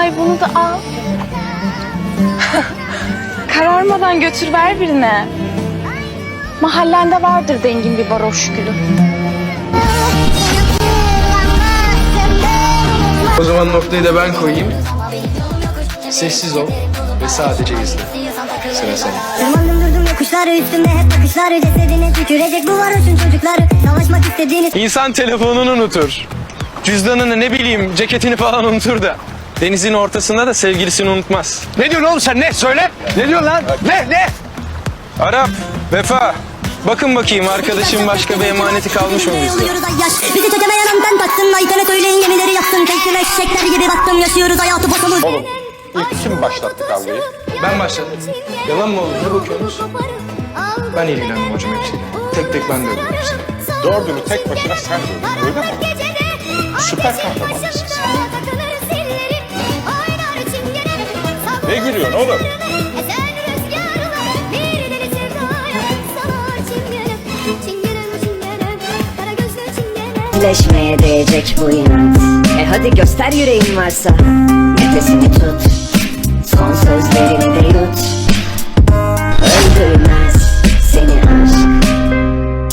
Ay bunu da al. Kararmadan götür ver birine. Mahallende vardır dengin bir varoş gülü. O zaman noktayı da ben koyayım. Sessiz ol ve sadece izle. Sıra senin. Tırmandım durdum yokuşları üstümde hep bakışları Cesedine tükürecek bu varoşun çocukları Savaşmak istediğiniz İnsan telefonunu unutur. Cüzdanını ne bileyim ceketini falan unutur da. Denizin ortasında da sevgilisini unutmaz. Ne diyorsun oğlum sen ne? Söyle. Ne diyorsun lan? Ne? Ne? Arap, Vefa. Bakın bakayım arkadaşım başka bir emaneti kalmış mı bizde? Bizi çökemeyen anten taksın Aytene söyleyin gemileri yaksın Keyfine eşekler gibi baktım Yaşıyoruz hayatı boşalır Oğlum ilk kim başlattı kavgayı? Ben başladım. Yalan mı olur? Ne bakıyorsunuz? Ben ilgilendim hocam hepsiyle. Tek tek ben de öldüm hepsini. Dördünü tek başına sen dövdün öyle mi? Süper kahramansın Ne gülüyorsun oğlum? Leşmeye değecek bu inat. E hadi göster yüreğin varsa. Nefesini tut. Son sözlerini de yut. Öldürmez seni aşk.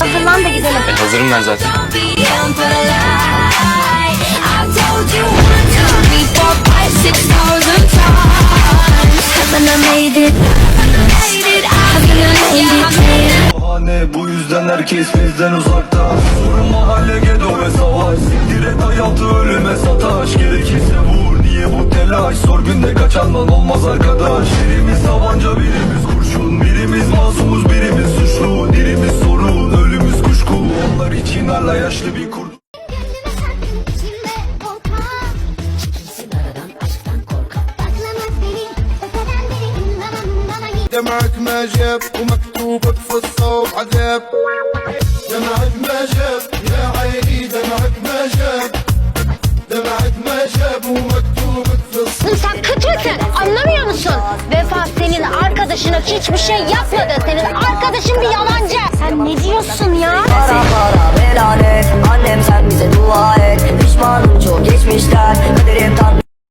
Hazırlan da gidelim. Hazırım ben zaten. Yüzden herkes bizden uzakta. Sorun mahalle gedo ve savaş. Direkt hayatı ölüme sataş دمعك ما جاب ومكتوبك في الصوت عذاب دمعك ما جاب يا عيني دمعك ما جاب دمعك ما جاب ومكتوبك في الصوت Sen kıt mısın? Anlamıyor musun? Vefa senin arkadaşına hiçbir şey yapmadı. Senin arkadaşın bir yalancı. Sen ne diyorsun ya? Para para